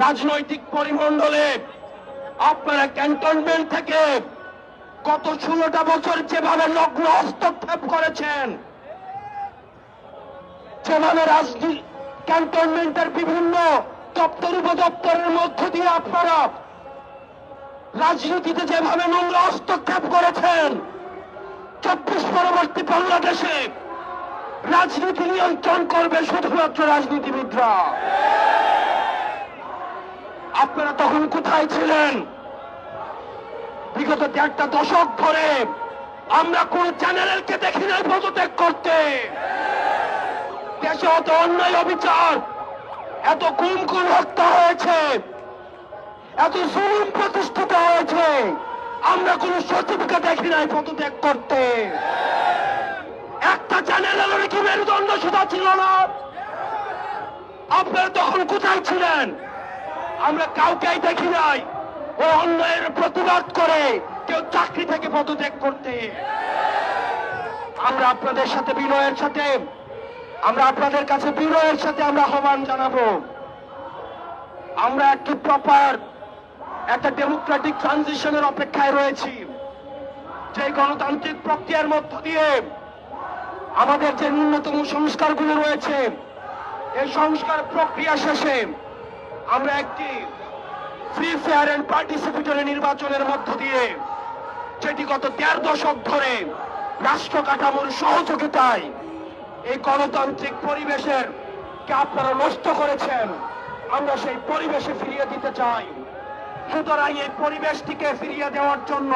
রাজনৈতিক পরিমণ্ডলে আপনারা ক্যান্টনমেন্ট থেকে গত ষোলোটা বছর যেভাবে নগ্ন হস্তক্ষেপ করেছেন, যেভাবে রাজনীতি ক্যান্টনমেন্টের বিভিন্ন দপ্তর উপদপ্তরের মধ্য দিয়ে আপনারা রাজনীতিতে যেভাবে নোংরা হস্তক্ষেপ করেছেন, চব্বিশ পরবর্তী বাংলাদেশে রাজনীতি নিয়ন্ত্রণ করবে শুধুমাত্র রাজনীতিবিদরা। আপনারা তখন কোথায় ছিলেন? বিগত দেড়টা দশক ধরে আমরা কোন চ্যানেলকে দেখি নাই পদত্যাগ করতে। দেশে অত অন্যায় অবিচার, এত গুম গুম হত্যা হয়েছে, এত জুলুম প্রতিষ্ঠিত হয়েছে, আমরা কোন সচিবকে দেখি নাই পদত্যাগ করতে। একটা চ্যানেলের কি মেরুদণ্ড সুধা ছিল না? আপনারা তখন কোথায় ছিলেন? আমরা কাউকেই দেখি নাই। ও অন্যায়ের প্রতিবাদ করে কেউ চাকরি থেকে পদত্যাগ করতে। আমরা আপনাদের সাথে বিনয়ের সাথে, আমরা আপনাদের কাছে বিনয়ের সাথে আমরা আহ্বান জানাব। আমরা একটি প্রপার একটা ডেমোক্রেটিক ট্রানজিশনের অপেক্ষায় রয়েছি। যে গণতান্ত্রিক প্রক্রিয়ার মধ্য দিয়ে আমাদের যে ন্যূনতম সংস্কারগুলো রয়েছে, এই সংস্কার প্রক্রিয়া শেষে আমরা একটি ফ্রি ফেয়ার এন্ড পার্টিসিপেটরি নির্বাচনের মধ্য দিয়ে যেটি গত দেড় দশক ধরে রাষ্ট্র কাঠামোর সহযোগিতায় এই গণতান্ত্রিক পরিবেশের কে আপনারা নষ্ট করেছেন, আমরা সেই পরিবেশে ফিরিয়ে দিতে চাই। সুতরাং এই পরিবেশটিকে ফিরিয়ে দেওয়ার জন্য